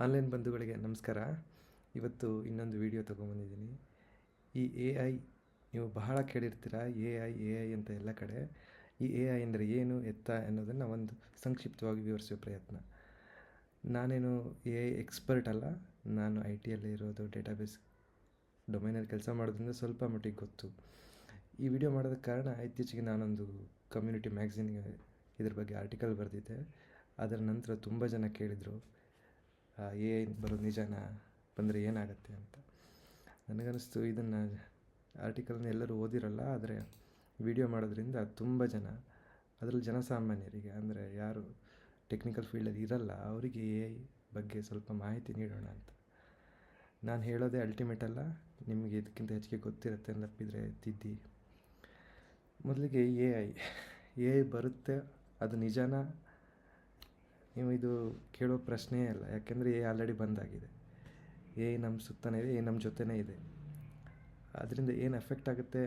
Online ಬಂಧುಗಳಿಗೆ ನಮಸ್ಕಾರ. ಇವತ್ತು ಇನ್ನೊಂದು ವಿಡಿಯೋ ತೊಗೊಂಬಂದಿದ್ದೀನಿ ಈ ಎ ಐ, ನೀವು ಬಹಳ ಕೇಳಿರ್ತೀರ? ಎ ಐ ಎ ಐ ಅಂತ ಎಲ್ಲ ಕಡೆ. ಈ ಎ ಐ ಅಂದರೆ ಏನು, ಎತ್ತ ಅನ್ನೋದನ್ನು ಒಂದು ಸಂಕ್ಷಿಪ್ತವಾಗಿ ವಿವರಿಸುವ ಪ್ರಯತ್ನ. ನಾನೇನು ಎ ಐ ಎಕ್ಸ್ಪರ್ಟ್ ಅಲ್ಲ. ನಾನು ಐ ಟಿಯಲ್ಲಿ ಇರೋದು ಡೇಟಾಬೇಸ್ ಡೊಮೈನಲ್ಲಿ ಕೆಲಸ ಮಾಡೋದ್ರಿಂದ ಸ್ವಲ್ಪ ಮಟ್ಟಿಗೆ ಗೊತ್ತು. ಈ ವಿಡಿಯೋ ಮಾಡೋದಕ್ಕೆ ಕಾರಣ ಇತ್ತೀಚೆಗೆ ನಾನೊಂದು ಕಮ್ಯುನಿಟಿ ಮ್ಯಾಗ್ಝಿನ್ಗೆ ಇದ್ರ ಬಗ್ಗೆ ಆರ್ಟಿಕಲ್ ಬರೆದಿದ್ದೆ. ಅದರ ನಂತರ ತುಂಬ ಜನ ಕೇಳಿದರು. ಎ ಐ ಬರೋದು ನಿಜನಾ? ಬಂದರೆ ಏನಾಗುತ್ತೆ ಅಂತ. ನನಗನ್ನಿಸ್ತು ಇದನ್ನು ಆರ್ಟಿಕಲ್ನ ಎಲ್ಲರೂ ಓದಿರಲ್ಲ, ಆದರೆ ವಿಡಿಯೋ ಮಾಡೋದ್ರಿಂದ ತುಂಬ ಜನ, ಅದರಲ್ಲಿ ಜನಸಾಮಾನ್ಯರಿಗೆ, ಅಂದರೆ ಯಾರು ಟೆಕ್ನಿಕಲ್ ಫೀಲ್ಡಲ್ಲಿ ಇರಲ್ಲ, ಅವರಿಗೆ ಎ ಐ ಬಗ್ಗೆ ಸ್ವಲ್ಪ ಮಾಹಿತಿ ನೀಡೋಣ ಅಂತ. ನಾನು ಹೇಳೋದೇ ಅಲ್ಟಿಮೇಟ್ ಅಲ್ಲ, ನಿಮಗೆ ಇದಕ್ಕಿಂತ ಹೆಚ್ಚಿಗೆ ಗೊತ್ತಿರುತ್ತೆ ತಪ್ಪಿದರೆ ತಿದ್ದಿ. ಮೊದಲಿಗೆ ಎ ಐ ಎ ಐ ಬರುತ್ತೆ, ಅದು ನಿಜನಾ? ನೀವು ಇದು ಕೇಳೋ ಪ್ರಶ್ನೆಯೇ ಅಲ್ಲ, ಯಾಕೆಂದರೆ ಎ ಆಲ್ರೆಡಿ ಬಂದಾಗಿದೆ. ಎ ನಮ್ಮ ಸುತ್ತನೇ ಇದೆ, ಎ ನಮ್ಮ ಜೊತೆನೇ ಇದೆ. ಅದರಿಂದ ಏನು ಎಫೆಕ್ಟ್ ಆಗುತ್ತೆ?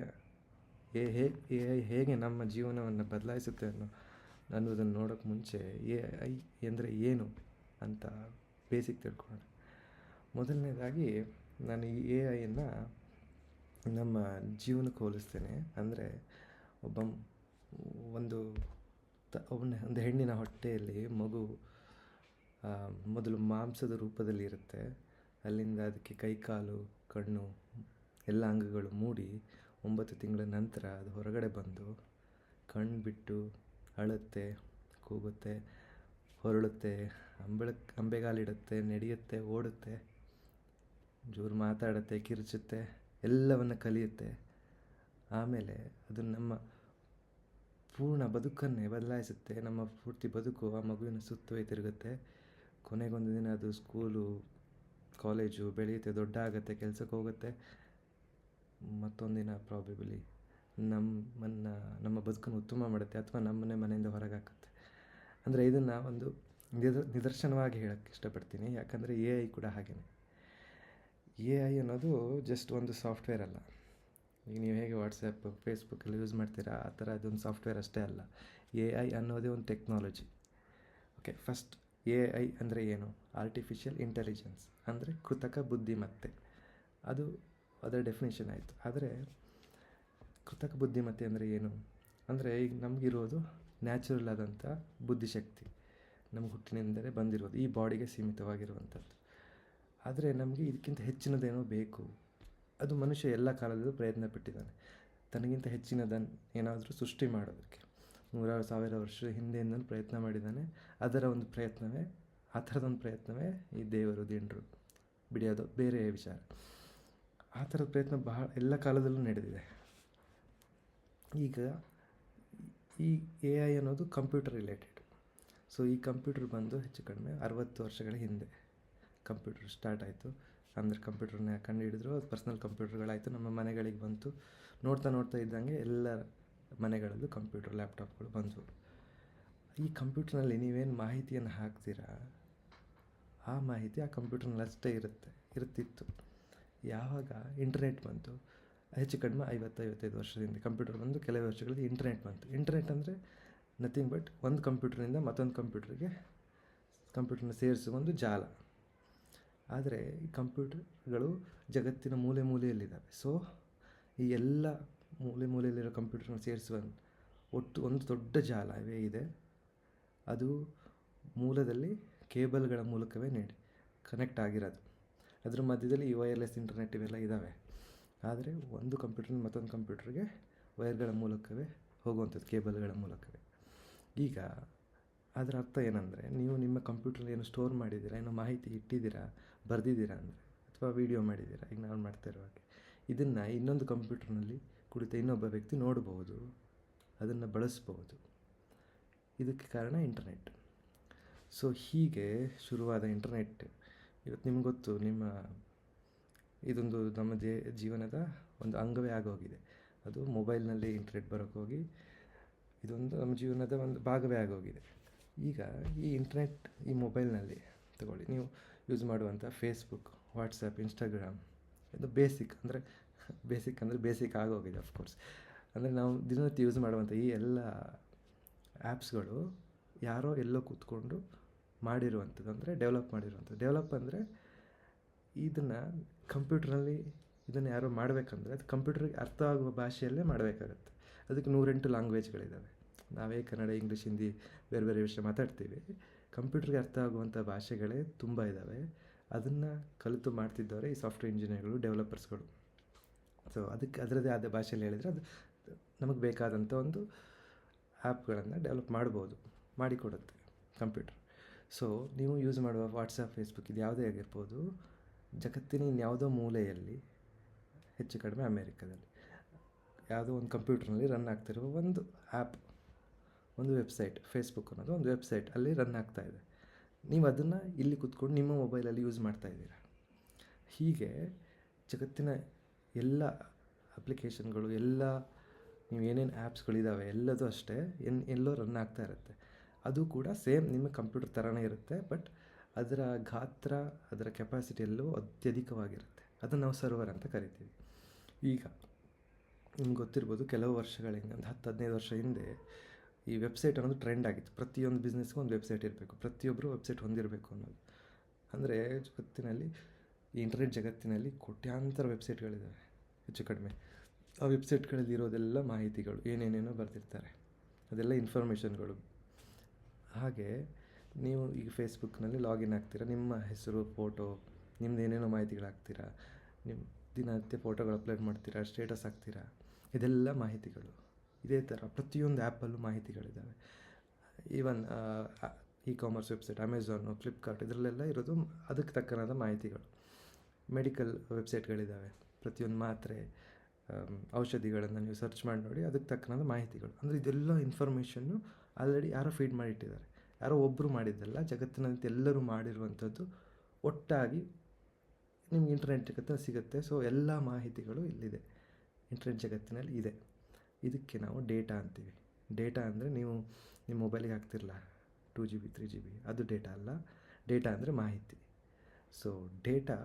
ಎ ಹೇ, ಎ ಐ ಹೇಗೆ ನಮ್ಮ ಜೀವನವನ್ನು ಬದಲಾಯಿಸುತ್ತೆ ಅನ್ನೋ ಅನ್ನೋದನ್ನು ನೋಡೋಕ್ಕೆ ಮುಂಚೆ ಎ ಐ ಅಂದರೆ ಏನು ಅಂತ ಬೇಸಿಕ್ ತಿಳ್ಕೊಳ್ಳೋಣ. ಮೊದಲನೇದಾಗಿ ನಾನು ಈ ಎ ಐಯನ್ನು ನಮ್ಮ ಜೀವನಕ್ಕೆ ಹೋಲಿಸ್ತೇನೆ. ಅಂದರೆ ಒಬ್ಬ ಒಂದು ತ ಒಬ್ಬನ ಒಂದು ಹೆಣ್ಣಿನ ಹೊಟ್ಟೆಯಲ್ಲಿ ಮಗು ಮೊದಲು ಮಾಂಸದ ರೂಪದಲ್ಲಿ ಇರುತ್ತೆ. ಅಲ್ಲಿಂದ ಅದಕ್ಕೆ ಕೈಕಾಲು ಕಣ್ಣು, ಎಲ್ಲ ಅಂಗಗಳು ಮೂಡಿ ಒಂಬತ್ತು ತಿಂಗಳ ನಂತರ ಅದು ಹೊರಗಡೆ ಬಂದು ಕಣ್ಣು ಬಿಟ್ಟು ಅಳುತ್ತೆ, ಕೂಗುತ್ತೆ, ಹೊರಳುತ್ತೆ, ಅಂಬಳ, ಅಂಬೆಗಾಲಿಡುತ್ತೆ, ನಡೆಯುತ್ತೆ, ಓಡುತ್ತೆ, ಜೋರು ಮಾತಾಡುತ್ತೆ, ಕಿರುಚುತ್ತೆ, ಎಲ್ಲವನ್ನು ಕಲಿಯುತ್ತೆ. ಆಮೇಲೆ ಅದು ನಮ್ಮ ಪೂರ್ಣ ಬದುಕನ್ನೇ ಬದಲಾಯಿಸುತ್ತೆ. ನಮ್ಮ ಪೂರ್ತಿ ಬದುಕು ಆ ಮಗುವಿನ ಸುತ್ತವೇ ತಿರುಗುತ್ತೆ. ಕೊನೆಗೊಂದು ದಿನ ಅದು ಸ್ಕೂಲು, ಕಾಲೇಜು ಬೆಳೆಯುತ್ತೆ ದೊಡ್ಡ ಆಗುತ್ತೆ ಕೆಲಸಕ್ಕೆ ಹೋಗುತ್ತೆ. ಮತ್ತೊಂದಿನ ಪ್ರಾಬೆಬಲಿ ನಮ್ಮನ್ನು ನಮ್ಮ ಬದುಕನ್ನು ಉತ್ತಮ ಮಾಡುತ್ತೆ ಅಥವಾ ನಮ್ಮನ್ನೇ ಮನೆಯಿಂದ ಹೊರಗಾಕುತ್ತೆ. ಅಂದರೆ ಇದನ್ನು ಒಂದು ನಿದ ನಿದರ್ಶನವಾಗಿ ಹೇಳೋಕ್ಕೆ ಇಷ್ಟಪಡ್ತೀನಿ. ಯಾಕಂದರೆ ಎ ಐ ಕೂಡ ಹಾಗೆಯೇ ಎ ಐ ಅನ್ನೋದು ಜಸ್ಟ್ ಒಂದು ಸಾಫ್ಟ್ವೇರ್ ಅಲ್ಲ. ಈಗ ನೀವು ಹೇಗೆ ವಾಟ್ಸಪ್ ಫೇಸ್ಬುಕ್ಕಲ್ಲಿ ಯೂಸ್ ಮಾಡ್ತೀರಾ? ಆ ಥರ ಅದೊಂದು ಸಾಫ್ಟ್ವೇರ್ ಅಷ್ಟೇ ಅಲ್ಲ. ಎ ಐ ಅನ್ನೋದೇ ಒಂದು technology okay first A I ಅಂದರೆ ಏನು? ಆರ್ಟಿಫಿಷಿಯಲ್ ಇಂಟೆಲಿಜೆನ್ಸ್ ಅಂದರೆ ಕೃತಕ ಬುದ್ಧಿಮತ್ತೆ. ಅದು ಅದರ ಡೆಫಿನೇಷನ್ ಆಯಿತು. ಆದರೆ ಕೃತಕ ಬುದ್ಧಿಮತ್ತೆ ಅಂದರೆ ಏನು? ಅಂದರೆ ಈಗ ನಮಗಿರೋದು ನ್ಯಾಚುರಲ್ ಆದಂಥ ಬುದ್ಧಿಶಕ್ತಿ. ನಮ್ಮ ಹುಟ್ಟಿನಿಂದಲೇ ಬಂದಿರೋದು. ಈ ಬಾಡಿಗೆ ಸೀಮಿತವಾಗಿರುವಂಥದ್ದು. ಆದರೆ ನಮಗೆ ಇದಕ್ಕಿಂತ ಹೆಚ್ಚಿನದೇನೋ ಬೇಕು. ಅದು ಮನುಷ್ಯ ಎಲ್ಲ ಕಾಲದಲ್ಲೂ ಪ್ರಯತ್ನ ಪಟ್ಟಿದ್ದಾನೆ. ತನಗಿಂತ ಹೆಚ್ಚಿನದನ್ನು ಏನಾದರೂ ಸೃಷ್ಟಿ ಮಾಡೋದಕ್ಕೆ. ನೂರಾರು ಸಾವಿರ ವರ್ಷ ಹಿಂದೆಯಿಂದಲೂ ಪ್ರಯತ್ನ ಮಾಡಿದ್ದಾನೆ. ಅದರ ಒಂದು ಪ್ರಯತ್ನವೇ, ಆ ಥರದೊಂದು ಪ್ರಯತ್ನವೇ ಈ ದೇವರು, ದಿಂಡ್ರು. ಬಿಡಿಯೋದು ಬೇರೆ ವಿಚಾರ. ಆ ಥರದ ಪ್ರಯತ್ನ ಬಹಳ, ಎಲ್ಲ ಕಾಲದಲ್ಲೂ ನಡೆದಿದೆ. ಈಗ ಈ ಎ ಐ ಅನ್ನೋದು ಕಂಪ್ಯೂಟರ್ ರಿಲೇಟೆಡ್. ಸೊ ಈ ಕಂಪ್ಯೂಟರ್ ಬಂದು ಹೆಚ್ಚು ಕಡಿಮೆ ಅರವತ್ತು ವರ್ಷಗಳ ಹಿಂದೆ ಕಂಪ್ಯೂಟರ್ ಸ್ಟಾರ್ಟ್ ಆಯಿತು. ಅಂದರೆ ಕಂಪ್ಯೂಟರ್ನ ಕಂಡುಹಿಡಿದ್ರು, ಅದು ಪರ್ಸ್ನಲ್ ಕಂಪ್ಯೂಟರ್ಗಳಾಯಿತು, ನಮ್ಮ ಮನೆಗಳಿಗೆ ಬಂತು. ನೋಡ್ತಾ ನೋಡ್ತಾ ಇದ್ದಂಗೆ ಎಲ್ಲ ಮನೆಗಳಲ್ಲೂ ಕಂಪ್ಯೂಟರ್, ಲ್ಯಾಪ್ಟಾಪ್ಗಳು ಬಂದವು. ಈ ಕಂಪ್ಯೂಟರ್ನಲ್ಲಿ ನೀವೇನು ಮಾಹಿತಿಯನ್ನು ಹಾಕ್ತೀರಾ? ಆ ಮಾಹಿತಿ ಆ ಕಂಪ್ಯೂಟರ್ನಲ್ಲಿ ಅಷ್ಟೇ ಇರುತ್ತೆ, ಇರ್ತಿತ್ತು. ಯಾವಾಗ? ಇಂಟರ್ನೆಟ್ ಬಂತು. ಹೆಚ್ಚು ಕಡಿಮೆ ಐವತ್ತೈವತ್ತೈದು ವರ್ಷದಿಂದ ಕಂಪ್ಯೂಟರ್ ಬಂದು ಕೆಲವು ವರ್ಷಗಳಲ್ಲಿ ಇಂಟರ್ನೆಟ್ ಬಂತು. ಇಂಟರ್ನೆಟ್ ಅಂದರೆ ನಥಿಂಗ್ ಬಟ್ ಒಂದು ಕಂಪ್ಯೂಟ್ರಿಂದ ಮತ್ತೊಂದು ಕಂಪ್ಯೂಟರ್ಗೆ, ಕಂಪ್ಯೂಟರ್ನ ಸೇರಿಸುವ ಒಂದು ಜಾಲ. ಆದರೆ ಈ ಕಂಪ್ಯೂಟರ್ಗಳು ಜಗತ್ತಿನ ಮೂಲೆ ಮೂಲೆಯಲ್ಲಿದ್ದಾವೆ. ಸೊ ಈ ಎಲ್ಲ ಮೂಲೆ ಮೂಲೆಯಲ್ಲಿರೋ ಕಂಪ್ಯೂಟರ್ನ ಸೇರಿಸುವ ಒಟ್ಟು ಒಂದು ದೊಡ್ಡ ಜಾಲವೇ ಇದೆ. ಅದು ಮೂಲದಲ್ಲಿ ಕೇಬಲ್ಗಳ ಮೂಲಕವೇ ನೀಡಿ, ಕನೆಕ್ಟ್ ಆಗಿರೋದು. ಅದರ ಮಧ್ಯದಲ್ಲಿ ಈ ವೈರ್ಲೆಸ್ ಇಂಟರ್ನೆಟ್ ಇವೆಲ್ಲ ಇದ್ದಾವೆ. ಆದರೆ ಒಂದು ಕಂಪ್ಯೂಟರ್ ಮತ್ತೊಂದು ಕಂಪ್ಯೂಟರ್ಗೆ ವೈರ್ಗಳ ಮೂಲಕವೇ ಹೋಗುವಂಥದ್ದು, ಕೇಬಲ್ಗಳ ಮೂಲಕವೇ. ಈಗ ಅದರ ಅರ್ಥ ಏನಂದರೆ, ನೀವು ನಿಮ್ಮ ಕಂಪ್ಯೂಟ್ರಲ್ಲಿ ಏನು ಸ್ಟೋರ್ ಮಾಡಿದ್ದೀರಾ, ಏನೋ ಮಾಹಿತಿ ಇಟ್ಟಿದ್ದೀರಾ ಬರೆದಿದ್ದೀರಾ ಅಂದರೆ? ಅಥವಾ ವೀಡಿಯೋ ಮಾಡಿದ್ದೀರಾ? ಈಗ ನಾನು ಮಾಡ್ತಾ ಇರೋ ಹಾಗೆ. ಇದನ್ನು ಇನ್ನೊಂದು ಕಂಪ್ಯೂಟರ್ನಲ್ಲಿ ಕುಳಿತ ಇನ್ನೊಬ್ಬ ವ್ಯಕ್ತಿ ನೋಡಬಹುದು ಅದನ್ನು ಬಳಸ್ಬೋದು. ಇದಕ್ಕೆ ಕಾರಣ ಇಂಟರ್ನೆಟ್ ಸೊ ಹೀಗೆ ಶುರುವಾದ ಇಂಟರ್ನೆಟ್ ಇವತ್ತು ನಿಮ್ಗೆ ಗೊತ್ತು, ನಿಮ್ಮ ಇದೊಂದು ನಮ್ಮ ದೇ ಜೀವನದ ಒಂದು ಅಂಗವೇ ಆಗೋಗಿದೆ. ಅದು ಮೊಬೈಲ್ನಲ್ಲಿ ಇಂಟರ್ನೆಟ್ ಬರೋಕ್ಕೆ ಹೋಗಿ ಇದೊಂದು ನಮ್ಮ ಜೀವನದ ಒಂದು ಭಾಗವೇ ಆಗೋಗಿದೆ. ಈಗ ಈ ಇಂಟರ್ನೆಟ್ ಈ ಮೊಬೈಲ್ನಲ್ಲಿ ತಗೊಳ್ಳಿ. ನೀವು ಯೂಸ್ ಮಾಡುವಂಥ ಫೇಸ್ಬುಕ್ ವಾಟ್ಸಪ್ ಇನ್ಸ್ಟಾಗ್ರಾಮ್ ಇದು ಬೇಸಿಕ್ ಅಂದರೆ ಬೇಸಿಕ್ ಅಂದರೆ ಬೇಸಿಕ್ ಆಗೋಗಿದೆ ಅಫ್ಕೋರ್ಸ್ ಅಂದರೆ ನಾವು ದಿನನಿತ್ಯ ಯೂಸ್ ಮಾಡುವಂಥ ಈ ಎಲ್ಲ ಆ್ಯಪ್ಸ್ಗಳು ಯಾರೋ ಎಲ್ಲೋ ಕೂತ್ಕೊಂಡು ಮಾಡಿರುವಂಥದ್ದು ಅಂದರೆ ಡೆವಲಪ್ ಮಾಡಿರುವಂಥದ್ದು. ಡೆವಲಪ್ ಅಂದರೆ ಇದನ್ನು ಕಂಪ್ಯೂಟ್ರಲ್ಲಿ ಇದನ್ನು ಯಾರೋ ಮಾಡಬೇಕಂದ್ರೆ ಅದು ಕಂಪ್ಯೂಟ್ರಿಗೆ ಅರ್ಥ ಆಗುವ ಭಾಷೆಯಲ್ಲೇ ಮಾಡಬೇಕಾಗತ್ತೆ. ಅದಕ್ಕೆ ನೂರೆಂಟು ಲ್ಯಾಂಗ್ವೇಜ್ಗಳಿದ್ದಾವೆ ನಾವೇ ಕನ್ನಡ ಇಂಗ್ಲೀಷ್ ಹಿಂದಿ ಬೇರೆ ಬೇರೆ ವಿಷಯ ಮಾತಾಡ್ತೀವಿ. ಕಂಪ್ಯೂಟ್ರಿಗೆ ಅರ್ಥ ಆಗುವಂಥ ಭಾಷೆಗಳೇ ತುಂಬ ಇದ್ದಾವೆ ಅದನ್ನು ಕಲಿತು ಮಾಡ್ತಿದ್ದವರೇ ಈ ಸಾಫ್ಟ್ವೇರ್ ಇಂಜಿನಿಯರ್ಗಳು, ಡೆವಲಪರ್ಸ್ಗಳು. ಸೊ ಅದಕ್ಕೆ ಅದರದ್ದೇ ಆದ ಭಾಷೆಯಲ್ಲಿ ಹೇಳಿದರೆ ಅದು ನಮಗೆ ಬೇಕಾದಂಥ ಒಂದು ಆ್ಯಪ್ಗಳನ್ನು ಡೆವಲಪ್ ಮಾಡ್ಬೋದು, ಮಾಡಿಕೊಡುತ್ತೆ ಕಂಪ್ಯೂಟರ್. ಸೊ ನೀವು ಯೂಸ್ ಮಾಡುವ ವಾಟ್ಸಪ್, ಫೇಸ್ಬುಕ್ ಇದು ಯಾವುದೇ ಆಗಿರ್ಬೋದು, ಜಗತ್ತಿನ ಇನ್ಯಾವುದೋ ಮೂಲೆಯಲ್ಲಿ, ಹೆಚ್ಚು ಕಡಿಮೆ ಅಮೇರಿಕಾದಲ್ಲಿ. ಯಾವುದೋ ಒಂದು ಕಂಪ್ಯೂಟರ್ನಲ್ಲಿ ರನ್ ಆಗ್ತಿರುವ ಒಂದು ಆ್ಯಪ್. ಒಂದು ವೆಬ್ಸೈಟ್ ಫೇಸ್ಬುಕ್ ಅನ್ನೋದು ಒಂದು ವೆಬ್ಸೈಟ್ ಅಲ್ಲಿ ರನ್ ಆಗ್ತಾ ಇದೆ. ನೀವು ಅದನ್ನು ಇಲ್ಲಿ ಕೂತ್ಕೊಂಡು ನಿಮ್ಮ ಮೊಬೈಲಲ್ಲಿ ಯೂಸ್ ಮಾಡ್ತಾ ಇದ್ದೀರಾ? ಹೀಗೆ ಜಗತ್ತಿನ ಎಲ್ಲ ಅಪ್ಲಿಕೇಶನ್ಗಳು ಎಲ್ಲ ನೀವು ಏನೇನು ಆ್ಯಪ್ಸ್ಗಳಿದ್ದಾವೆ ಎಲ್ಲದೂ ಅಷ್ಟೇ ಎನ್, ಎಲ್ಲೋ ರನ್ ಆಗ್ತಾ ಇರುತ್ತೆ. ಅದು ಕೂಡ ಸೇಮ್ ನಿಮ್ಮ ಕಂಪ್ಯೂಟರ್ ಥರನೇ ಇರುತ್ತೆ ಬಟ್ ಅದರ ಗಾತ್ರ, ಅದರ ಕೆಪಾಸಿಟಿ ಎಲ್ಲವೂ ಅತ್ಯಧಿಕವಾಗಿರುತ್ತೆ. ಅದನ್ನು ನಾವು ಸರ್ವರ್ ಅಂತ ಕರಿತೀವಿ. ಈಗ ನಿಮ್ಗೆ ಗೊತ್ತಿರ್ಬೋದು ಕೆಲವು ವರ್ಷಗಳ ಹಿಂದೆ ಒಂದು ಹತ್ತು, ಹದಿನೈದು ವರ್ಷ ಹಿಂದೆ ಈ ವೆಬ್ಸೈಟ್ ಅನ್ನೋದು ಟ್ರೆಂಡ್ ಆಗಿತ್ತು. ಪ್ರತಿಯೊಂದು ಬಿಸ್ನೆಸ್ಗೂ ಒಂದು ವೆಬ್ಸೈಟ್ ಇರಬೇಕು. ಪ್ರತಿಯೊಬ್ಬರು ವೆಬ್ಸೈಟ್ ಹೊಂದಿರಬೇಕು ಅನ್ನೋದು. ಅಂದರೆ ಜಗತ್ತಿನಲ್ಲಿ, ಈ ಇಂಟರ್ನೆಟ್ ಜಗತ್ತಿನಲ್ಲಿ ಕೋಟ್ಯಾಂತರ ವೆಬ್ಸೈಟ್ಗಳಿದ್ದಾವೆ ಹೆಚ್ಚು ಕಡಿಮೆ. ಆ ವೆಬ್ಸೈಟ್ಗಳಲ್ಲಿ ಇರೋದೆಲ್ಲ ಮಾಹಿತಿಗಳು, ಏನೇನೇನೋ ಬರೆದಿರ್ತಾರೆ. ಅದೆಲ್ಲ ಇನ್ಫಾರ್ಮೇಷನ್ಗಳು ಹಾಗೆ, ನೀವು ಈಗ ಫೇಸ್ಬುಕ್ನಲ್ಲಿ ಲಾಗಿನ್ ಆಗ್ತೀರಾ, ನಿಮ್ಮ ಹೆಸರು ಫೋಟೋ ನಿಮ್ದು ಏನೇನೋ ಮಾಹಿತಿಗಳು ಹಾಕ್ತೀರಾ ನಿಮ್ಮ ದಿನನಿತ್ಯ ಫೋಟೋಗಳು ಅಪ್ಲೋಡ್ ಮಾಡ್ತೀರಾ ಸ್ಟೇಟಸ್ ಹಾಕ್ತೀರಾ, ಇದೆಲ್ಲ ಮಾಹಿತಿಗಳು. ಇದೇ ಥರ ಪ್ರತಿಯೊಂದು ಆ್ಯಪಲ್ಲೂ ಮಾಹಿತಿಗಳಿದ್ದಾವೆ. Even e commerce website Amazon Flipkart ಇದರಲ್ಲೆಲ್ಲ ಇರೋದು ಅದಕ್ಕೆ ತಕ್ಕನಾದ ಮಾಹಿತಿಗಳು. ಮೆಡಿಕಲ್ ವೆಬ್ಸೈಟ್ಗಳಿದ್ದಾವೆ ಪ್ರತಿಯೊಂದು ಮಾತ್ರೆ ಔಷಧಿಗಳನ್ನು ನೀವು ಸರ್ಚ್ ಮಾಡಿ ನೋಡಿ ಅದಕ್ಕೆ ತಕ್ಕನಾದ ಮಾಹಿತಿಗಳು. ಅಂದರೆ ಇದೆಲ್ಲ ಇನ್ಫಾರ್ಮೇಷನ್ನು ಆಲ್ರೆಡಿ ಯಾರೋ ಫೀಡ್ ಮಾಡಿಟ್ಟಿದ್ದಾರೆ. ಯಾರೋ ಒಬ್ಬರು ಮಾಡಿದ್ದಲ್ಲ, ಜಗತ್ತಿನಂತೆ ಎಲ್ಲರೂ ಮಾಡಿರುವಂಥದ್ದು ಒಟ್ಟಾಗಿ ನಿಮ್ಗೆ ಇಂಟರ್ನೆಟ್ ಜಗತ್ತಿನ ಸಿಗುತ್ತೆ. ಸೊ ಎಲ್ಲ ಮಾಹಿತಿಗಳು ಇಲ್ಲಿದೆ. ಇಂಟರ್ನೆಟ್ ಜಗತ್ತಿನಲ್ಲಿ ಇದೆ. ಇದಕ್ಕೆ ನಾವು ಡೇಟಾ ಅಂತೀವಿ. ಡೇಟಾ ಅಂದರೆ ನೀವು ನಿಮ್ಮ ಮೊಬೈಲಿಗೆ ಹಾಕ್ತಿರಲ್ಲ two G B three G B ಅದು ಡೇಟಾ ಅಲ್ಲ. ಡೇಟಾ ಅಂದರೆ ಮಾಹಿತಿ. ಸೊ ಡೇಟಾ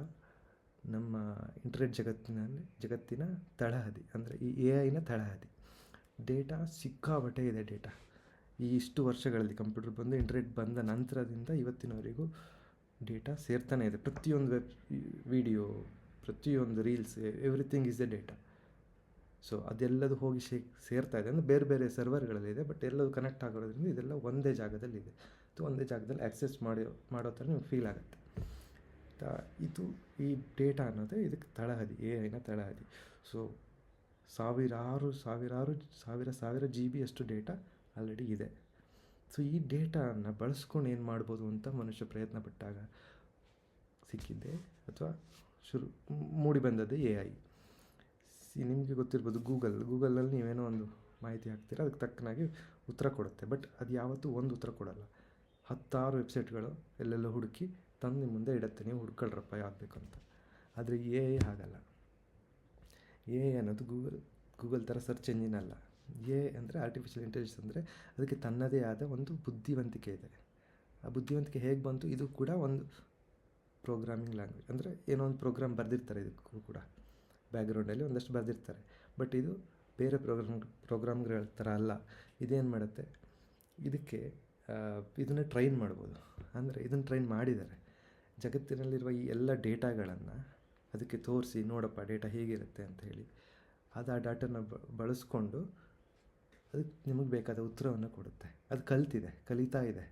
ನಮ್ಮ ಇಂಟರ್ನೆಟ್ ಜಗತ್ತಿನಲ್ಲಿ ಜಗತ್ತಿನ ತಳಹದಿ, ಅಂದರೆ ಈ ಎ ಐನ ತಳಹದಿ. ಡೇಟಾ ಸಿಕ್ಕಾಪಟ್ಟೆ ಇದೆ ಡೇಟಾ. ಈ ಇಷ್ಟು ವರ್ಷಗಳಲ್ಲಿ ಕಂಪ್ಯೂಟರ್ ಬಂದು ಇಂಟರ್ನೆಟ್ ಬಂದ ನಂತರದಿಂದ ಇವತ್ತಿನವರೆಗೂ ಡೇಟಾ ಸೇರ್ತಾನೆ ಇದೆ. ಪ್ರತಿಯೊಂದು ವಿಡಿಯೋ ಪ್ರತಿಯೊಂದು reels everything is a data so ಅದೆಲ್ಲದು ಹೋಗಿ ಶೇ, ಸೇರ್ತಾ ಇದೆ. ಅಂದರೆ ಬೇರೆ ಬೇರೆ ಸರ್ವರ್ಗಳಲ್ಲಿದೆ ಬಟ್ ಎಲ್ಲದು ಕನೆಕ್ಟ್ ಆಗೋದ್ರಿಂದ ಇದೆಲ್ಲ ಒಂದೇ ಜಾಗದಲ್ಲಿದೆ ಸೊ ಒಂದೇ ಜಾಗದಲ್ಲಿ ಆ್ಯಕ್ಸೆಸ್ ಮಾಡಿ, ಮಾಡೋ ಥರ ನಿಮ್ಗೆ ಫೀಲ್ ಆಗುತ್ತೆ. ಇದು ಈ ಡೇಟಾ ಅನ್ನೋದೇ ಇದಕ್ಕೆ ತಳಹದಿ ಎ ಐನ ತಳಹದಿ. ಸೊ ಸಾವಿರಾರು ಸಾವಿರಾರು, ಸಾವಿರ ಸಾವಿರ ಜಿ ಬಿ ಅಷ್ಟು ಡೇಟಾ ಆಲ್ರೆಡಿ ಇದೆ. ಸೊ ಈ ಡೇಟಾನ ಬಳಸ್ಕೊಂಡು ಏನು ಮಾಡ್ಬೋದು ಅಂತ ಮನುಷ್ಯ ಪ್ರಯತ್ನ ಪಟ್ಟಾಗ ಸಿಕ್ಕಿದ್ದೆ, ಅಥವಾ ಶುರು ಮೂಡಿ ಬಂದದ್ದು ಎ ಐ ಸಿ ನಿಮಗೆ ಗೊತ್ತಿರ್ಬೋದು ಗೂಗಲ್ ಗೂಗಲಲ್ಲಿ ನೀವೇನೋ ಒಂದು ಮಾಹಿತಿ ಹಾಕ್ತೀರ, ಅದಕ್ಕೆ ತಕ್ಕನಾಗಿ ಉತ್ತರ ಕೊಡುತ್ತೆ. ಬಟ್ ಅದು ಯಾವತ್ತೂ ಒಂದು ಉತ್ತರ ಕೊಡಲ್ಲ. ಹತ್ತಾರು ವೆಬ್ಸೈಟ್ಗಳು ಎಲ್ಲೆಲ್ಲೋ ಹುಡುಕಿ ತಂದು ನಿಮ್ಮ ಮುಂದೆ ಇಡುತ್ತೆ. ನೀವು ಹುಡ್ಕೊಳ್ರಪ್ಪ, ಯಾವ್ದು ಬೇಕು ಅಂತ. ಆದರೆ ಎ ಐ ಹಾಗಲ್ಲ. ಎ ಐ ಅನ್ನೋದು ಗೂಗಲ್ ಗೂಗಲ್ ಥರ ಸರ್ಚ್ ಎಂಜಿನ್ ಅಲ್ಲ. ಎ ಅಂದರೆ ಆರ್ಟಿಫಿಷಿಯಲ್ ಇಂಟೆಲಿಜೆನ್ಸ್ ಅಂದರೆ ಅದಕ್ಕೆ ತನ್ನದೇ ಆದ ಒಂದು ಬುದ್ಧಿವಂತಿಕೆ ಇದೆ. ಆ ಬುದ್ಧಿವಂತಿಕೆ ಹೇಗೆ ಬಂತು? ಇದು ಕೂಡ ಒಂದು ಪ್ರೋಗ್ರಾಮಿಂಗ್ ಲ್ಯಾಂಗ್ವೇಜ್ ಅಂದರೆ ಏನೋ ಒಂದು ಪ್ರೋಗ್ರಾಮ್ ಬರೆದಿರ್ತಾರೆ ಇದಕ್ಕೂ ಕೂಡ. ಬ್ಯಾಕ್ಗ್ರೌಂಡಲ್ಲಿ ಒಂದಷ್ಟು ಬರೆದಿರ್ತಾರೆ. ಬಟ್ ಇದು ಬೇರೆ ಪ್ರೋಗ್ರಾಮ್ ಪ್ರೋಗ್ರಾಮ್ಗಳ ಥರ ಅಲ್ಲ. ಇದೇನು ಮಾಡುತ್ತೆ? ಇದಕ್ಕೆ ಇದನ್ನು ಟ್ರೈನ್ ಮಾಡ್ಬೋದು. ಅಂದರೆ ಇದನ್ನು ಟ್ರೈನ್ ಮಾಡಿದ್ದಾರೆ. ಜಗತ್ತಿನಲ್ಲಿರುವ ಈ ಎಲ್ಲ ಡೇಟಾಗಳನ್ನು ಅದಕ್ಕೆ ತೋರಿಸಿ, ನೋಡಪ್ಪ, ಡೇಟಾ ಹೇಗಿರುತ್ತೆ ಅಂತ ಹೇಳಿ. ಅದು ಆ ಡಾಟನ್ನ ಬಳಸ್ಕೊಂಡು ಅದಕ್ಕೆ ನಿಮಗೆ ಬೇಕಾದ ಉತ್ತರವನ್ನು ಕೊಡುತ್ತೆ. ಅದು ಕಲ್ತಿದೆ, ಕಲಿತಾ ಇದೆ.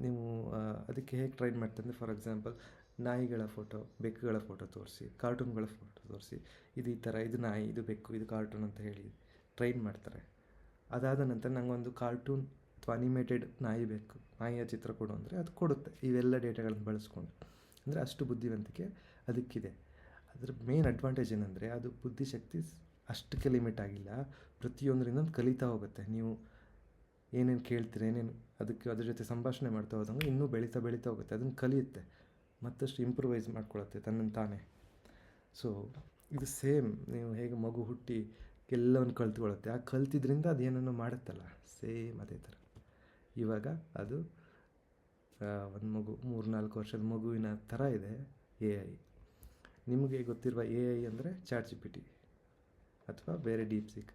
ನೀವು ಅದಕ್ಕೆ ಹೇಗೆ ಟ್ರೈನ್ ಮಾಡ್ತಂದರೆ ಫಾರ್ ಎಕ್ಸಾಂಪಲ್ ನಾಯಿಗಳ ಫೋಟೋ, ಬೆಕ್ಕುಗಳ ಫೋಟೋ ತೋರಿಸಿ, ಕಾರ್ಟೂನ್ಗಳ ಫೋಟೋ ತೋರಿಸಿ, ಇದು ಈ ಥರ, ಇದು ನಾಯಿ, ಇದು ಬೆಕ್ಕು, ಇದು ಕಾರ್ಟೂನ್ ಅಂತ ಹೇಳಿ ಟ್ರೈನ್ ಮಾಡ್ತಾರೆ. ಅದಾದ ನಂತರ ನನಗೊಂದು ಕಾರ್ಟೂನ್ ಅಥವಾ ಅನಿಮೇಟೆಡ್ ನಾಯಿ ಬೇಕು ನಾಯಿಯ ಚಿತ್ರ ಕೊಡು ಅಂದರೆ ಅದು ಕೊಡುತ್ತೆ. ಇವೆಲ್ಲ ಡೇಟಾಗಳನ್ನು ಬಳಸ್ಕೊಂಡು. ಅಂದರೆ ಅಷ್ಟು ಬುದ್ಧಿವಂತಿಕೆ ಅದಕ್ಕಿದೆ. ಅದರ ಮೇನ್ ಅಡ್ವಾಂಟೇಜ್ ಏನಂದರೆ ಅದು ಬುದ್ಧಿಶಕ್ತಿ ಅಷ್ಟಕ್ಕೆ ಲಿಮಿಟ್ ಆಗಿಲ್ಲ. ಪ್ರತಿಯೊಂದರಿಂದ ಕಲಿತಾ ಹೋಗುತ್ತೆ. ನೀವು ಏನೇನು ಕೇಳ್ತೀರ, ಏನೇನು ಅದಕ್ಕೆ ಅದ್ರ ಜೊತೆ ಸಂಭಾಷಣೆ ಮಾಡ್ತಾ ಹೋದಂಗೆ ಇನ್ನೂ ಬೆಳೀತಾ ಬೆಳೀತಾ ಹೋಗುತ್ತೆ. ಅದನ್ನು ಕಲಿಯುತ್ತೆ. ಮತ್ತಷ್ಟು ಇಂಪ್ರೂವೈಸ್ ಮಾಡ್ಕೊಳತ್ತೆ ತನ್ನನ್ನು ತಾನೇ. ಸೊ ಇದು ಸೇಮ್ ನೀವು ಹೇಗೆ ಮಗು ಹುಟ್ಟಿ ಎಲ್ಲವನ್ನು ಕಲ್ತ್ಕೊಳ್ಳುತ್ತೆ ಆ ಕಲ್ತಿದ್ರಿಂದ ಅದು ಏನನ್ನು ಮಾಡುತ್ತಲ್ಲ. ಸೇಮ್ ಅದೇ ಥರ. ಇವಾಗ ಅದು ಒಂದು ಮಗು ಮೂರು ನಾಲ್ಕು ವರ್ಷದ ಮಗುವಿನ ಥರ ಇದೆ ಎ ಐ ನಿಮಗೆ ಗೊತ್ತಿರುವ ಎ ಐ ಅಂದರೆ ಚಾಟ್ ಜಿ ಪಿ ಟಿ ಅಥವಾ ಬೇರೆ ಡೀಪ್ ಸಿಕ್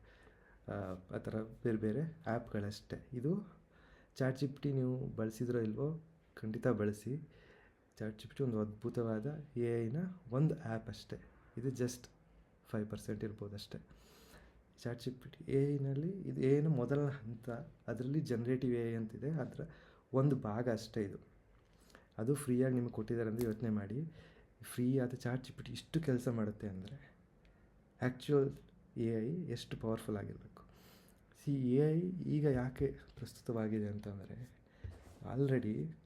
ಆ ಥರ ಬೇರೆ ಬೇರೆ ಆ್ಯಪ್ಗಳಷ್ಟೇ. ಇದು ಚಾಟ್ ಜಿ ಪಿ ಟಿ ನೀವು ಬಳಸಿದ್ರೋ ಇಲ್ವೋ ಖಂಡಿತ ಬಳಸಿ. ಚಾಟ್ ಜಿ ಒಂದು ಅದ್ಭುತವಾದ ಎ ಐನ ಒಂದು ಆ್ಯಪ್ ಅಷ್ಟೇ. ಇದು ಜಸ್ಟ್ ಫೈವ್ ಪರ್ಸೆಂಟ್ ಇರ್ಬೋದು ಅಷ್ಟೇ. ಚಾಟ್ ಜಿ ಎ ಐನಲ್ಲಿ ಇದು ಏನು ಮೊದಲ ಹಂತ, ಅದರಲ್ಲಿ ಜನ್ರೇಟಿವ್ ಎ ಐ ಅಂತಿದೆ. ಅದರ ಒಂದು ಭಾಗ ಅಷ್ಟೇ ಇದು. ಅದು ಫ್ರೀಯಾಗಿ ನಿಮಗೆ ಕೊಟ್ಟಿದ್ದಾರೆ ಅಂತ ಯೋಚನೆ ಮಾಡಿ. ಫ್ರೀ ಆದ ಚಾಟ್ ಜಿ ಇಷ್ಟು ಕೆಲಸ ಮಾಡುತ್ತೆ ಅಂದರೆ ಆ್ಯಕ್ಚುಯಲ್ ಎ ಐ ಎಷ್ಟು ಪವರ್ಫುಲ್ ಆಗಿರಬೇಕು. ಸಿ ಎ ಐ ಈಗ ಯಾಕೆ ಪ್ರಸ್ತುತವಾಗಿದೆ ಅಂತಂದರೆ ಆಲ್ರೆಡಿ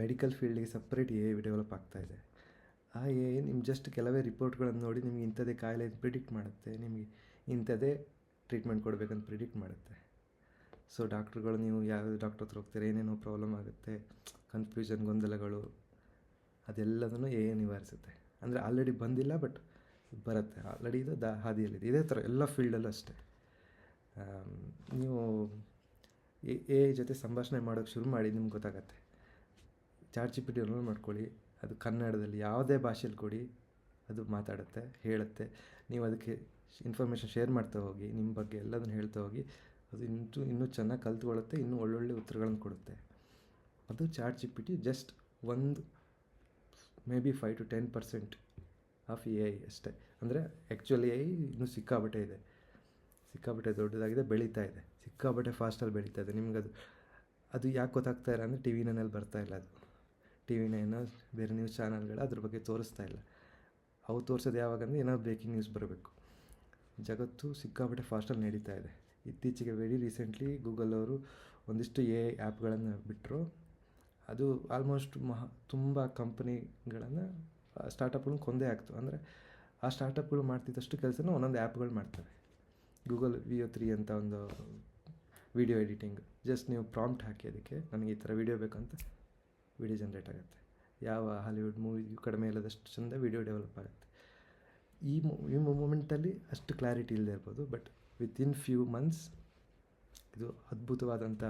ಮೆಡಿಕಲ್ ಫೀಲ್ಡಿಗೆ ಸಪ್ರೇಟ್ ಎ ಐ ಡೆವಲಪ್ ಆಗ್ತಾಯಿದೆ ಆ ಎ ಐ ನಿಮ್ಮ ಜಸ್ಟ್ ಕೆಲವೇ ರಿಪೋರ್ಟ್ಗಳನ್ನು ನೋಡಿ ನಿಮಗೆ ಇಂಥದ್ದೇ ಕಾಯಿಲೆ ಪ್ರಿಡಿಕ್ಟ್ ಮಾಡುತ್ತೆ. ನಿಮಗೆ ಇಂಥದ್ದೇ ಟ್ರೀಟ್ಮೆಂಟ್ ಕೊಡಬೇಕಂತ ಪ್ರಿಡಿಕ್ಟ್ ಮಾಡುತ್ತೆ. ಸೊ ಡಾಕ್ಟ್ರುಗಳು ನೀವು ಯಾವ ಡಾಕ್ಟ್ರ್ ಹತ್ರ ಹೋಗ್ತೀರ, ಏನೇನೋ ಪ್ರಾಬ್ಲಮ್ ಆಗುತ್ತೆ ಕನ್ಫ್ಯೂಷನ್ ಗೊಂದಲಗಳು, ಅದೆಲ್ಲದನ್ನು ಎ ಐ ನಿವಾರಿಸುತ್ತೆ. ಅಂದರೆ ಆಲ್ರೆಡಿ ಬಂದಿಲ್ಲ ಬಟ್ ಬರುತ್ತೆ. ಆಲ್ರೆಡಿ ಇದು ದ ಹಾದಿಯಲ್ಲಿದೆ. ಇದೇ ಥರ ಎಲ್ಲ ಫೀಲ್ಡಲ್ಲೂ ಅಷ್ಟೇ. ನೀವು ಎ ಎ ಐ ಜೊತೆ ಸಂಭಾಷಣೆ ಮಾಡೋಕ್ಕೆ ಶುರು ಮಾಡಿ, ನಿಮ್ಗೆ ಗೊತ್ತಾಗತ್ತೆ. Chat G P T download ಮಾಡ್ಕೊಳ್ಳಿ, ಅದು ಕನ್ನಡದಲ್ಲಿ ಯಾವುದೇ ಭಾಷೆಯಲ್ಲಿ ಕೊಡಿ, ಅದು ಮಾತಾಡುತ್ತೆ, ಹೇಳುತ್ತೆ. ನೀವು ಅದಕ್ಕೆ ಇನ್ಫಾರ್ಮೇಷನ್ ಶೇರ್ ಮಾಡ್ತಾ ಹೋಗಿ, ನಿಮ್ಮ ಬಗ್ಗೆ ಎಲ್ಲದನ್ನು ಹೇಳ್ತಾ ಹೋಗಿ, ಅದು ಇನ್ನೂ ಇನ್ನೂ ಚೆನ್ನಾಗಿ ಕಲ್ತ್ಕೊಳ್ಳುತ್ತೆ, ಇನ್ನೂ ಒಳ್ಳೊಳ್ಳೆ ಉತ್ತರಗಳನ್ನು ಕೊಡುತ್ತೆ. ಅದು chat G P T just ಒಂದು maybe five to ten percent of A I ಅಷ್ಟೇ. ಅಂದರೆ ಆ್ಯಕ್ಚುಲಿ ಎ ಐ ಇನ್ನೂ ಸಿಕ್ಕಾಬಟ್ಟೆ ಇದೆ. ಸಿಕ್ಕಾಬಟ್ಟೆ ದೊಡ್ಡದಾಗಿದೆ, ಬೆಳೀತಾ ಇದೆ. ಸಿಕ್ಕಾಬಟ್ಟೆ ಫಾಸ್ಟಲ್ಲಿ ಬೆಳೀತಾ ಇದೆ. ನಿಮ್ಗೆ ಅದು ಅದು ಯಾಕೆ ಗೊತ್ತಾಗ್ತಾ ಇಲ್ಲ ಅಂದರೆ ಟಿ ವಿ ನೈನಲ್ಲಿ ಬರ್ತಾ ಇಲ್ಲ ಅದು. ಟಿ ವಿ ನೈನು ಬೇರೆ ನ್ಯೂಸ್ ಚಾನಲ್ಗಳು ಅದ್ರ ಬಗ್ಗೆ ತೋರಿಸ್ತಾ ಇಲ್ಲ. ಅವು ತೋರಿಸೋದು ಯಾವಾಗಂದರೆ ಏನಾದ್ರು ಬ್ರೇಕಿಂಗ್ ನ್ಯೂಸ್ ಬರಬೇಕು. ಜಗತ್ತು ಸಿಕ್ಕಾಪಟ್ಟೆ ಫಾಸ್ಟಲ್ಲಿ ನಡೀತಾ ಇದೆ. ಇತ್ತೀಚೆಗೆ ವೆರಿ ರೀಸೆಂಟ್ಲಿ ಗೂಗಲ್ ಅವರು ಒಂದಿಷ್ಟು ಎ ಆ್ಯಪ್ಗಳನ್ನು ಬಿಟ್ಟರು ಅದು ಆಲ್ಮೋಸ್ಟ್ ಮಹಾ, ತುಂಬ ಕಂಪ್ನಿಗಳನ್ನು ಸ್ಟಾರ್ಟಪ್ಗಳನ್ನ ಕೊಂದೇ ಆಗ್ತು. ಅಂದರೆ ಆ ಸ್ಟಾರ್ಟಪ್ಗಳು ಮಾಡ್ತಿದ್ದಷ್ಟು ಕೆಲಸನ ಒಂದೊಂದು ಆ್ಯಪ್ಗಳು ಮಾಡ್ತವೆ. ಗೂಗಲ್ ವಿ ಒ ತ್ರೀ ಅಂತ ಒಂದು ವಿಡಿಯೋ ಎಡಿಟಿಂಗ್ ಜಸ್ಟ್ ನೀವು ಪ್ರಾಂಪ್ಟ್ ಹಾಕಿ ಅದಕ್ಕೆ, ನನಗೆ ಈ ಥರ ವಿಡಿಯೋ ಬೇಕಂತ ವಿಡಿಯೋ ಜನ್ರೇಟ್ ಆಗುತ್ತೆ. ಯಾವ ಹಾಲಿವುಡ್ ಮೂವಿ ಕಡಿಮೆ ಇಲ್ಲದಷ್ಟು ಚಂದ ವಿಡಿಯೋ ಡೆವಲಪ್ ಆಗುತ್ತೆ. ಈ ಈ ಮೂಮೆಂಟಲ್ಲಿ ಅಷ್ಟು ಕ್ಲಾರಿಟಿ ಇಲ್ಲದೆ ಇರ್ಬೋದು ಬಟ್ ವಿತಿನ್ ಫ್ಯೂ ಮಂತ್ಸ್ ಇದು ಅದ್ಭುತವಾದಂಥ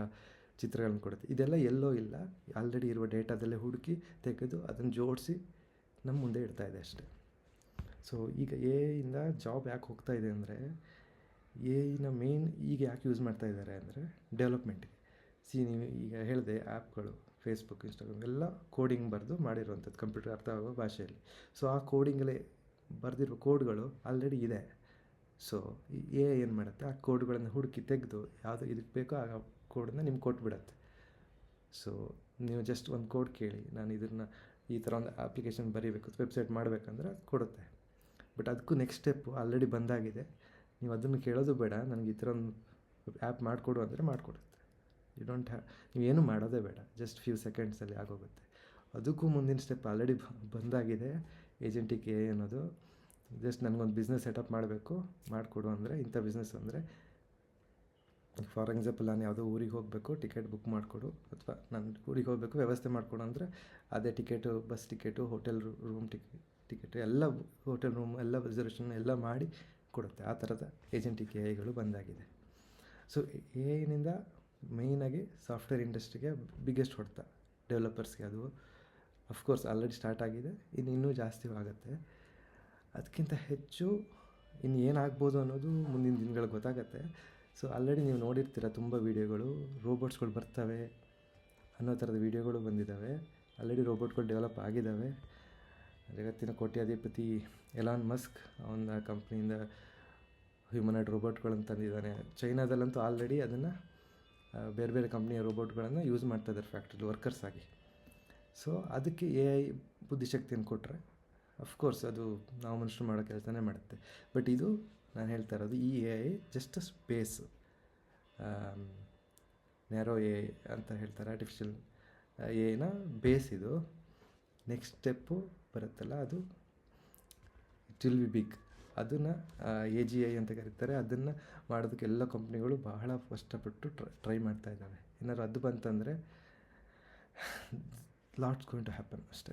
ಚಿತ್ರಗಳನ್ನು ಕೊಡುತ್ತೆ. ಇದೆಲ್ಲ ಎಲ್ಲೋ ಇಲ್ಲ ಆಲ್ರೆಡಿ ಇರುವ ಡೇಟಾದಲ್ಲೇ ಹುಡುಕಿ ತೆಗೆದು ಅದನ್ನು ಜೋಡಿಸಿ ನಮ್ಮ ಮುಂದೆ ಇಡ್ತಾ ಇದೆ ಅಷ್ಟೇ. ಸೊ ಈಗ ಎ ಇಂದ ಜಾಬ್ ಯಾಕೆ ಹೋಗ್ತಾ ಇದೆ ಅಂದರೆ ಎ ಐನ ಮೇನ್ ಈಗ ಯಾಕೆ ಯೂಸ್ ಮಾಡ್ತಾ ಇದ್ದಾರೆ ಅಂದರೆ ಡೆವಲಪ್ಮೆಂಟಿಗೆ ಸಿ ನೀವು ಈಗ ಹೇಳಿದೆ ಆ್ಯಪ್ಗಳು ಫೇಸ್ಬುಕ್ ಇನ್ಸ್ಟಾಗ್ರಾಮ್ ಎಲ್ಲ ಕೋಡಿಂಗ್ ಬರೆದು ಮಾಡಿರುವಂಥದ್ದು ಕಂಪ್ಯೂಟರ್ ಅರ್ಥ ಆಗೋ ಭಾಷೆಯಲ್ಲಿ. ಸೊ ಆ ಕೋಡಿಂಗಲ್ಲೇ ಬರೆದಿರುವ ಕೋಡ್ಗಳು ಆಲ್ರೆಡಿ ಇದೆ. ಸೊ ಎ ಏನು ಮಾಡುತ್ತೆ? ಆ ಕೋಡ್ಗಳನ್ನು ಹುಡುಕಿ ತೆಗೆದು ಯಾವುದು ಇದಕ್ಕೆ ಬೇಕೋ ಆ ಕೋಡನ್ನ ನಿಮ್ಗೆ ಕೊಟ್ಬಿಡತ್ತೆ. ಸೊ ನೀವು ಜಸ್ಟ್ ಒಂದು ಕೋಡ್ ಕೇಳಿ, ನಾನು ಇದನ್ನು ಈ ಥರ ಒಂದು ಅಪ್ಲಿಕೇಶನ್ ಬರೀಬೇಕು ವೆಬ್ಸೈಟ್ ಮಾಡಬೇಕಂದ್ರೆ ಅದು ಕೊಡುತ್ತೆ. ಬಟ್ ಅದಕ್ಕೂ ನೆಕ್ಸ್ಟ್ ಸ್ಟೆಪ್ಪು ಆಲ್ರೆಡಿ ಬಂದಾಗಿದೆ. ನೀವು ಅದನ್ನು ಕೇಳೋದು ಬೇಡ. ನನಗೆ ಈ ಥರ ಒಂದು ಆ್ಯಪ್ ಮಾಡಿಕೊಡು ಅಂದರೆ ಮಾಡಿಕೊಡುತ್ತೆ ಯು ಡೋಂಟ್ ಹ್ಯಾ ನೀವೇನು ಮಾಡೋದೇ ಬೇಡ. ಜಸ್ಟ್ ಫ್ಯೂ ಸೆಕೆಂಡ್ಸಲ್ಲಿ ಆಗೋಗುತ್ತೆ. ಅದಕ್ಕೂ ಮುಂದಿನ ಸ್ಟೆಪ್ ಆಲ್ರೆಡಿ ಬಂದಾಗಿದೆ. ಏಜೆಂಟಿಕ್ ಎ ಅನ್ನೋದು. ಜಸ್ಟ್ ನನಗೊಂದು ಬಿಸ್ನೆಸ್ ಸೆಟಪ್ ಮಾಡಬೇಕು. ಮಾಡಿಕೊಡು ಅಂದರೆ, ಇಂಥ ಬಿಸ್ನೆಸ್ ಅಂದರೆ ಫಾರ್ ಎಕ್ಸಾಂಪಲ್ ನಾನು ಯಾವುದೋ ಊರಿಗೆ ಹೋಗಬೇಕು ಟಿಕೆಟ್ ಬುಕ್ ಮಾಡಿಕೊಡು. ಅಥವಾ ನಾನು ಊರಿಗೆ ಹೋಗಬೇಕು, ವ್ಯವಸ್ಥೆ ಮಾಡಿಕೊಡು ಅಂದರೆ, ಅದೇ ticket bus ticket hotel room TK ticket ಎಲ್ಲ ಹೋಟೆಲ್ ರೂಮ್ ಎಲ್ಲ ರಿಸರ್ವೇಷನ್ ಎಲ್ಲ ಮಾಡಿ ಕೊಡುತ್ತೆ. ಆ ಥರದ ಏಜೆಂಟಿಗೆ ಐಗಳು ಬಂದಾಗಿದೆ. ಸೊ ಎ ಐನಿಂದ ಮೇಯ್ನಾಗಿ ಸಾಫ್ಟ್ವೇರ್ ಇಂಡಸ್ಟ್ರಿಗೆ ಬಿಗ್ಗೆಸ್ಟ್ ಹೊಡೆತ. ಡೆವಲಪರ್ಸ್ಗೆ ಅದು. ಅಫ್ಕೋರ್ಸ್ ಆಲ್ರೆಡಿ ಸ್ಟಾರ್ಟ್ ಆಗಿದೆ. ಇನ್ನು, ಇನ್ನೂ ಜಾಸ್ತಿ ಆಗುತ್ತೆ. ಅದಕ್ಕಿಂತ ಹೆಚ್ಚು ಇನ್ನು ಏನಾಗ್ಬೋದು ಅನ್ನೋದು ಮುಂದಿನ ದಿನಗಳಿಗೆ ಗೊತ್ತಾಗತ್ತೆ. ಸೊ ಆಲ್ರೆಡಿ ನೀವು ನೋಡಿರ್ತೀರ ತುಂಬ ವೀಡಿಯೋಗಳು ರೋಬೋಟ್ಸ್ಗಳು ಬರ್ತವೆ ಅನ್ನೋ ಥರದ ವೀಡಿಯೋಗಳು ಬಂದಿದ್ದಾವೆ ಆಲ್ರೆಡಿ ರೋಬೋಟ್ಗಳು ಡೆವಲಪ್ ಆಗಿದ್ದಾವೆ ಜಗತ್ತಿನ ಕೋಟ್ಯಾಧಿಪತಿ ಎಲಾನ್ ಮಸ್ಕ್ ಅವನ ಕಂಪ್ನಿಯಿಂದ ಹ್ಯೂಮನಾಯ್ಡ್ ರೋಬೋಟ್ಗಳನ್ನು ತಂದಿದ್ದಾನೆ. ಚೈನಾದಲ್ಲಂತೂ ಆಲ್ರೆಡಿ ಅದನ್ನು ಬೇರೆ ಬೇರೆ ಕಂಪ್ನಿಯ ರೋಬೋಟ್ಗಳನ್ನು ಯೂಸ್ ಮಾಡ್ತಾ ಇದ್ದಾರೆ ಫ್ಯಾಕ್ಟ್ರಿಲಿ ವರ್ಕರ್ಸ್ ಆಗಿ. ಸೊ ಅದಕ್ಕೆ ಎ ಐ ಬುದ್ಧಿಶಕ್ತಿಯನ್ನು ಕೊಟ್ಟರೆ ಅಫ್ಕೋರ್ಸ್ ಅದು ನಾವು ಮನುಷ್ಯರು ಮಾಡೋ ಕೆಲಸನೇ ಮಾಡುತ್ತೆ. ಬಟ್ ಇದು ನಾನು ಹೇಳ್ತಾ ಇರೋದು ಈ A I just space narrow A I ಅಂತ ಹೇಳ್ತಾರೆ ಆರ್ಟಿಫಿಷಿಯಲ್ ಎ ಐನ ಬೇಸ್ ಇದು. ನೆಕ್ಸ್ಟ್ ಸ್ಟೆಪ್ಪು ಬರುತ್ತಲ್ಲ ಅದು ಇಟ್ ವಿಲ್ ಬಿ ಬಿಗ್ ಅದನ್ನು ಎ ಜಿ ಐ ಅಂತ ಕರೀತಾರೆ, ಅದನ್ನು ಮಾಡೋದಕ್ಕೆ ಎಲ್ಲ ಕಂಪ್ನಿಗಳು ಬಹಳ ಕಷ್ಟಪಟ್ಟು ಟ್ರೈ ಮಾಡ್ತಾ ಇದ್ದಾವೆ. ಏನಾದ್ರು ಅದು ಬಂತಂದರೆ ಲಾಟ್ಸ್ ಗೋಯಿಂಗ್ ಟು ಹ್ಯಾಪನ್ ಅಷ್ಟೇ.